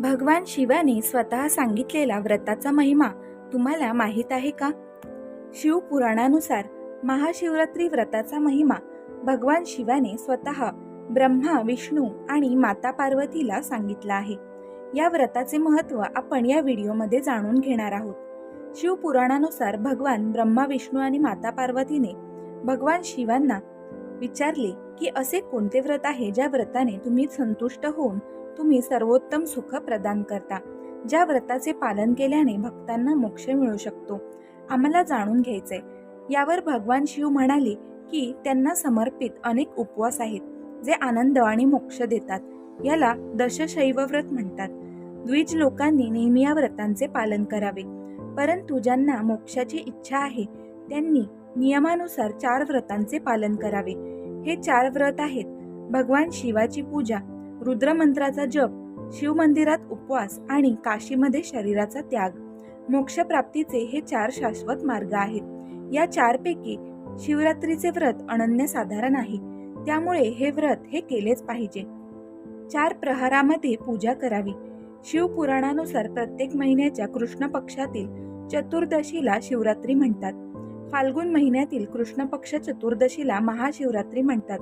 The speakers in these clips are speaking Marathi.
भगवान शिवाने स्वतः सांगितलेला व्रताचा महिमा तुम्हाला माहीत आहे का? शिवपुराणानुसार महाशिवरात्री व्रताचा महिमा भगवान शिवाने स्वतः ब्रह्मा विष्णू आणि माता पार्वतीला सांगितला आहे. या व्रताचे महत्त्व आपण या व्हिडिओमध्ये जाणून घेणार आहोत. शिवपुराणानुसार भगवान ब्रह्मा विष्णू आणि माता पार्वतीने भगवान शिवांना विचारले की असे कोणते व्रत आहे ज्या व्रताने तुम्ही संतुष्ट होऊन तुम्ही सर्वोत्तम सुख प्रदान करता. ज्या व्रताचे पालन केल्याने भक्तांना मोक्ष मिळू शकतो. आम्हाला जाणून घ्यायचे यावर भगवान शिव म्हणाले की त्यांना समर्पित अनेक उपवास आहेत जे आनंद आणि मोक्ष देतात. याला दशशैव व्रत म्हणतात. द्विज लोकांनी नेहमी या व्रतांचे पालन करावे. परंतु ज्यांना मोक्षाची इच्छा आहे त्यांनी नियमानुसार चार व्रतांचे पालन करावे. हे चार व्रत आहेत भगवान शिवाची पूजा रुद्रमंत्राचा जप शिवमंदिरात उपवास आणि काशीमध्ये शरीराचा त्याग. मोक्षप्राप्तीचे हे चार शाश्वत मार्ग आहेत. या चारपैकी शिवरात्रीचे व्रत अनन्यसाधारण आहे. त्यामुळे हे व्रत हे केलेच पाहिजे. चार प्रहारामध्ये पूजा करावी. शिवपुराणानुसार प्रत्येक महिन्याच्या कृष्ण पक्षातील चतुर्दशीला शिवरात्री म्हणतात. फाल्गुन महिन्यातील कृष्ण पक्ष चतुर्दशीला महाशिवरात्री म्हणतात.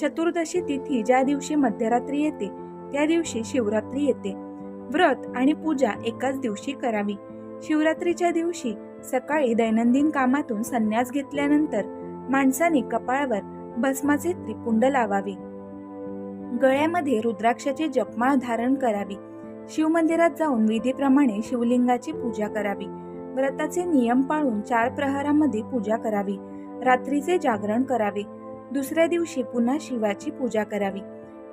चतुर्दशी तिथी ज्या दिवशी मध्यरात्री येते त्या दिवशी शिवरात्री येते. व्रत आणि पूजा एकाच दिवशी करावी. शिवरात्रीच्या दिवशी सकाळी दैनंदिन कामातून संन्यास घेतल्यानंतर माणसाने कपाळावर भस्माचे त्रिपुंड लावावे. गळ्यामध्ये रुद्राक्षाची जपमाळ धारण करावी. शिवमंदिरात जाऊन विधीप्रमाणे शिवलिंगाची पूजा करावी. व्रताचे नियम पाळून चार प्रहारामध्ये पूजा करावी. रात्रीचे जागरण करावे. दुसऱ्या दिवशी पुन्हा शिवाची पूजा करावी.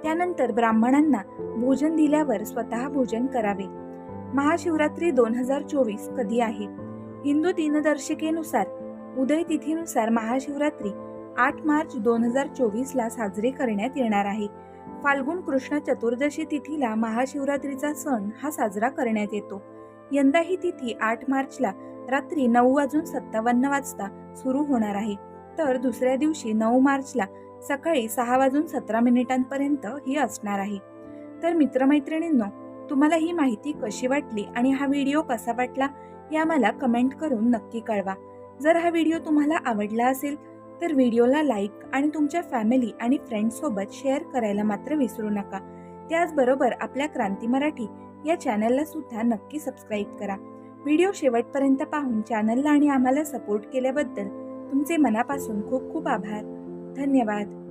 त्यानंतर ब्राह्मणांना भोजन दिल्यावर स्वतः भोजन करावे. महाशिवरात्री दोन हजार चोवीस कधी आहे? हिंदू दिनदर्शिकेनुसार उदय तिथीनुसार महाशिवरात्री आठ मार्च दोन हजार चोवीसला साजरी करण्यात येणार आहे. फाल्गुन कृष्ण चतुर्दशी तिथीला महाशिवरात्रीचा सण हा साजरा करण्यात येतो. यंदा ही तिथी आठ मार्चला रात्री नऊ वाजून सत्तावन्न वाजता सुरू होणार आहे. तर दुसऱ्या दिवशी नऊ मार्चला सकाळी सहा वाजून सतरा मिनिटांपर्यंत ही असणार आहे. तर मित्रमैत्रिणींनो तुम्हाला ही माहिती कशी वाटली आणि हा व्हिडिओ कसा वाटला हे आम्हाला कमेंट करून नक्की कळवा. जर हा व्हिडिओ तुम्हाला आवडला असेल तर व्हिडिओला लाईक आणि तुमच्या फॅमिली आणि फ्रेंड्ससोबत शेअर करायला मात्र विसरू नका. त्याचबरोबर आपल्या क्रांती मराठी या चॅनलला सुद्धा नक्की सबस्क्राईब करा. व्हिडिओ शेवटपर्यंत पाहून चॅनलला आणि आम्हाला सपोर्ट केल्याबद्दल तुमचे मनापासून खूप खूप आभार. धन्यवाद.